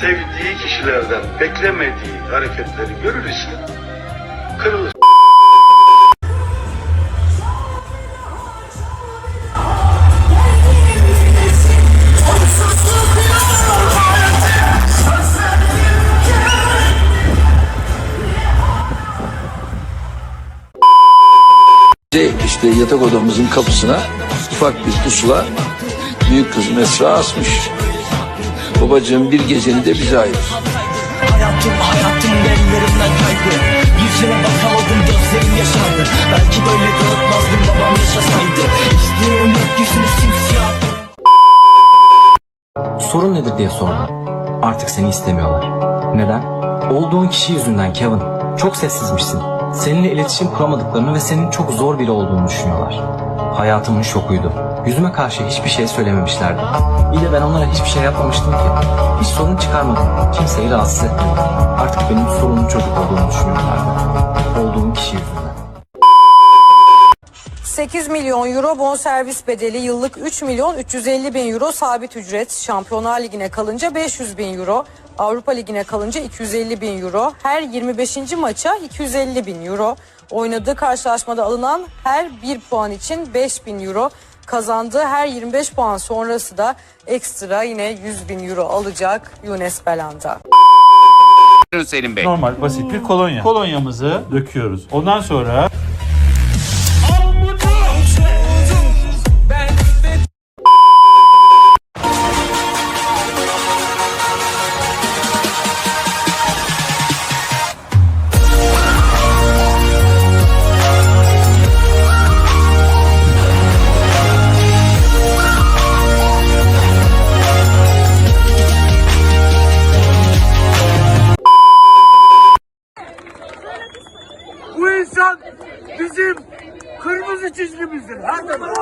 sevdiği kişilerden beklemediği hareketleri görürse kırılır. Gece işte yatak odamızın kapısına ufak bir pusula büyük kız Mesra asmış. Babacığım bir geceni de bize ayır. Hayatım hayatım ellerimden kaydı Yüzüne bakamadım gözlerim yaşardı Belki böyle dağıtmazdım babam yaşasaydı İstiyorum gökyüzünü simsiyah Sorun nedir diye sordum. Artık seni istemiyorlar. Neden? Olduğun kişi yüzünden Kevin. Çok sessizmişsin. Seninle iletişim kuramadıklarını ve senin çok zor biri olduğunu düşünüyorlar. Hayatımın şokuydu. Yüzüme karşı hiçbir şey söylememişlerdi. İyi de ben onlara hiçbir şey yapmamıştım ki. Hiç sorun çıkarmadım. Kimseyi rahatsız etmedim. Artık benim sorunun çocuk olduğunu düşünüyorlardı. Olduğum kişi yüzünden. 8 milyon euro bonservis bedeli yıllık 3 milyon 350 bin euro sabit ücret Şampiyonlar Ligi'ne kalınca 500 bin euro Avrupa Ligi'ne kalınca 250 bin euro her 25. maça 250 bin euro oynadığı karşılaşmada alınan her 1 puan için 5 bin euro kazandığı her 25 puan sonrası da ekstra yine 100 bin euro alacak Younes Belanda. Selim Bey. Normal basit bir kolonya. Kolonyamızı döküyoruz. Ondan sonra bizdir. Her zaman.